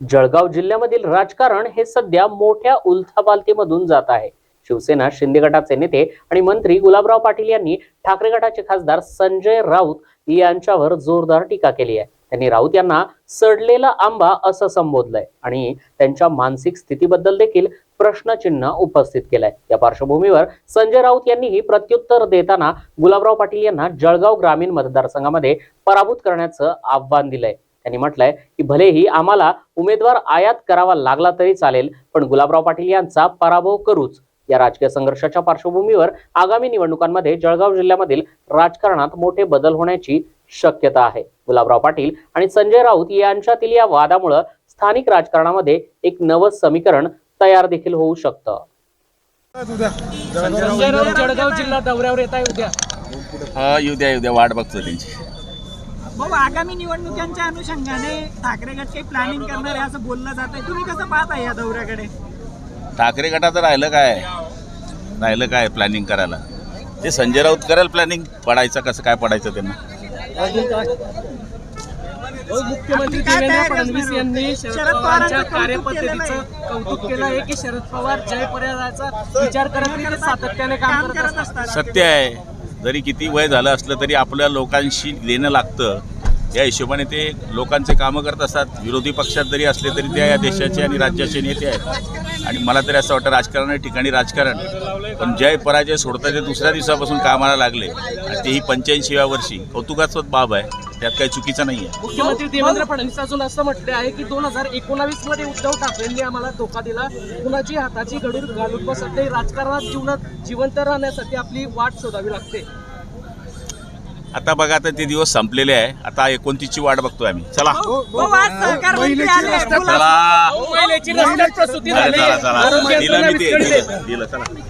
जळगाव जिल्ह्यामधील राजकारण हे सध्या मोठ्या उलथापालथीमधून जात आहे. शिवसेना शिंदे गटाचे नेते आणि मंत्री गुलाबराव पाटील यांनी ठाकरे गटाचे खासदार संजय राऊत यांच्यावर जोरदार टीका केली आहे. त्यांनी राऊत यांना सडलेला आंबा असं संबोधलंय आणि त्यांच्या मानसिक स्थितीबद्दल देखील प्रश्नचिन्ह उपस्थित केलंय. या पार्श्वभूमीवर संजय राऊत यांनीही प्रत्युत्तर देताना गुलाबराव पाटील यांना जळगाव ग्रामीण मतदारसंघामध्ये पराभूत करण्याचं आव्हान दिलंय. त्यांनी म्हटलंय की भलेही आम्हाला उमेदवार आयात करावा लागला तरी चालेल पण गुलाबराव पाटील यांचा पराभव करूच. या राजकीय संघर्षाच्या पार्श्वभूमीवर आगामी निवडणुकांमध्ये जळगाव जिल्ह्यामधील राजकारणात मोठे बदल होण्याची शक्यता आहे. गुलाबराव पाटील आणि संजय राऊत यांच्यातील या वादामुळं स्थानिक राजकारणामध्ये एक नवं समीकरण तयार देखील होऊ शकतं. संजय राऊत जळगाव जिल्हा दौऱ्यावर येत आहे उद्या. हा येऊ द्या येऊ द्या. वाट बघतो त्यांची. भाऊ आगामी निवडणुकांच्या अनुषंगाने ठाकरे गट काही प्लॅनिंग करणार आहे असं बोललं जात आहे. तुम्ही कसं पाहता या दौऱ्याकडे? ठाकरे गटाचं राहिलं काय? राहिलं काय प्लॅनिंग करायला? ते संजय राऊत करेल प्लॅनिंग पडायचं कसं काय पडायचं त्यांना? मुख्यमंत्री देवेंद्र फडणवीस? यांनी शरद पवारांच्या कार्यपद्धतीचं कौतुक केलं आहे की शरद पवार जय पर्यायाचा विचार करत सातत्याने काम करत असतात. सत्य आहे. जरी किती वय झालं असलं तरी आपल्या लोकांशी देणं लागतं. या हिशोबाने ते लोकांचे कामं करत असतात. विरोधी पक्षात जरी असले तरी त्या या देशाचे आणि राज्याचे नेते आहेत. आणि मला तरी असं वाटतं राजकारण ठिकाणी राजकारण. पण जय पराजय सोडता ते दुसऱ्या दिवसापासून कामाला लागले. आणि तेही पंच्याऐंशीव्या वर्षी. कौतुकास्पद बाब आहे. त्यात काही चुकीचं नाही आहे मुख्यमंत्री देवेंद्र फडणवीस अजून असं म्हटले आहे की दोन हजार एकोणावीसमध्ये उद्धव ठाकरेंनी आम्हाला धोका दिला. कुणाची हाताची गडूर घालून बसत राजकारणात जीवनात जिवंत राहण्यासाठी आपली वाट शोधावी लागते. आता बघा आता ते दिवस संपलेले आहे. आता एकोणतीसची वाट बघतोय आम्ही. चला. सहकार मंत्री आले चला. चला दिलं मी ते दिलं चला.